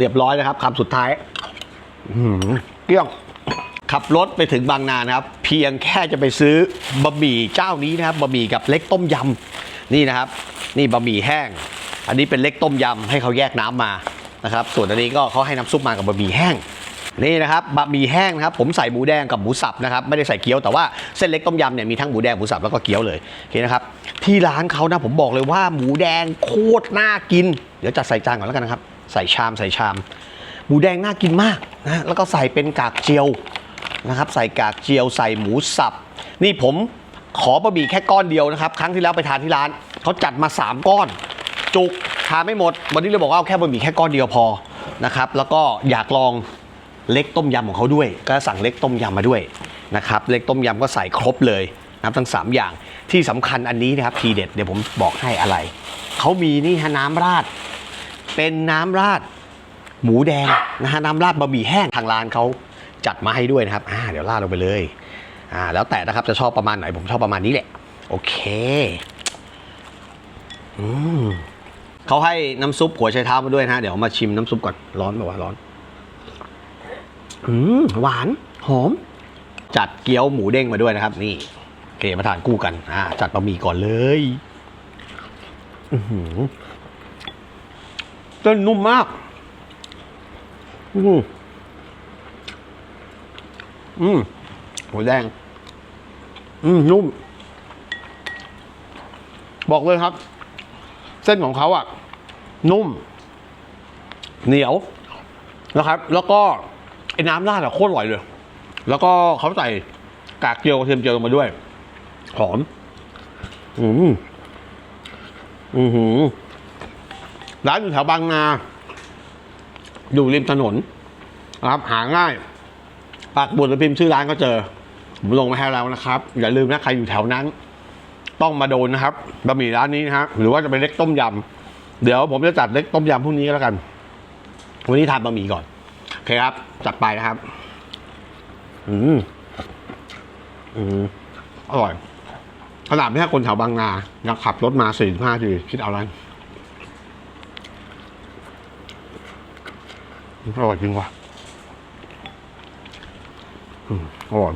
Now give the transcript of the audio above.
เรียบร้อยนะครับคำสุดท้ายเกลี้ยงขับรถไปถึงบางนานะครับ เพียงแค่จะไปซื้อบะหมี่เจ้านี้นะครับบะหมี่กับเล็กต้มยำนี่นะครับ นี่บะหมี่แห้ง อันนี้เป็นเล็กต้มยำให้เขาแยกน้ำมานะครับ ส่วนอันนี้ก็เขาให้น้ำซุปมากับบะหมี่แห้งนี่นะครับบะหมี่แห้งนะครับผมใส่หมูแดงกับหมูสับนะครับไม่ได้ใส่เกี๊ยวแต่ว่าเส้นเล็กต้มยำเนี่ยมีทั้งหมูแดงหมูสับแล้วก็เกี๊ยวเลยโอเคนะครับที่ร้านเขานะผมบอกเลยว่าหมูแดงโคตรน่ากิน เดี๋ยวจัดใส่จานก่อนแล้วกันนะครับ ใส่ชามใส่ชาม หมูแดงน่ากินมากนะแล้วก็ใส่เป็นกากเจียวนะครับ ใส่กากเจียวใส่หมูสับ นี่ผมขอบะหมี่แค่ก้อนเดียวนะครับ ครั้งที่แล้วไปทานที่ร้านเขาจัดมา 3 ก้อน จุกทานไม่หมด วันนี้เลยบอกว่าเอาแค่บะหมี่แค่ก้อนเดียวพอนะครับ แล้วก็อยากลองเล็กต้มยำของเขาด้วย ก็สั่งเล็กต้มยำมาด้วยนะครับ เล็กต้มยำก็ใส่ครบเลยนะครับทั้ง 3 อย่างที่สำคัญอันนี้นะครับทีเด็ดเดี๋ยวผมบอกให้อะไร เขามีนี่ฮะน้ำราด เป็นน้ำราดหมูแดงนะฮะน้ำราดบะหมี่แห้งทางร้านเขาจัดมาให้ด้วยนะครับอ่าเดี๋ยวราดลงไปเลยอ่าแล้วแต่นะครับจะชอบประมาณไหนผมชอบประมาณนี้แหละ โอเคอืมเขาให้น้ำซุปหัวไชเท้ามาด้วยนะฮะเดี๋ยวมาชิมน้ำซุปก่อนร้อนแบบว่าร้อนอืมหวานหอม จัดเกี๊ยวหมูเด้งมาด้วยนะครับ นี่โอเคมาทานคู่กันอ่าจัดบะหมี่ก่อนเลย อือหือ เส้นนุ่มมาก อืมอืมหมูแดง อืมนุ่ม บอกเลยครับ เส้นของเขาอะนุ่ม เหนียวนะครับ แล้วก็ไอ้น้ำราดอะโคตรอร่อยเลย แล้วก็เขาใส่กากเจียวกระเทียมเจียวลงมาด้วย หอม อืม อือหือ ร้านอยู่แถวบางนา อยู่ริมถนนนะครับหาง่ายปักบุตรพิมพ์ชื่อร้านก็เจอ ผมลงมาให้แล้วนะครับ อย่าลืมนะใครอยู่แถวนั้น ต้องมาโดนนะครับบะหมี่ร้านนี้นะฮะหรือว่าจะเป็นเล็กต้มยำเดี๋ยวผมจะจัดเล็กต้มยำพรุ่งนี้ก็แล้วกัน วันนี้ทานบะหมี่ก่อนโอเคครับ จัดไปนะครับ อืมอืมอร่อยขนาดไม่ใช่คนแถวบางนายังขับรถมาสี่ห้าทีคิดเอาแล้ว อร่อยจริงว่ะ อืมอร่อย